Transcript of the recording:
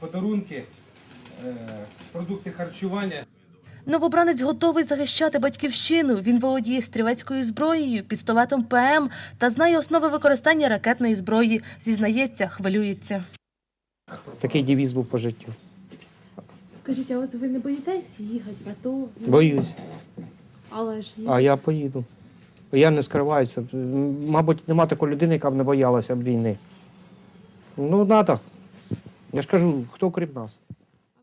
подарунки, е, продукти харчування. Новобранець готовий захищати батьківщину. Він володіє стрілецькою зброєю, пістолетом ПМ та знає основи використання ракетної зброї. Зізнається, хвилюється. Такий девіз був по життю. Скажіть, а от ви не боїтесь їхати в АТО? Боюсь, Але ж є. а я поїду. Я не скриваюся. Мабуть, нема такої людини, яка б не боялася б війни. Ну, треба. Я ж кажу, хто крім нас.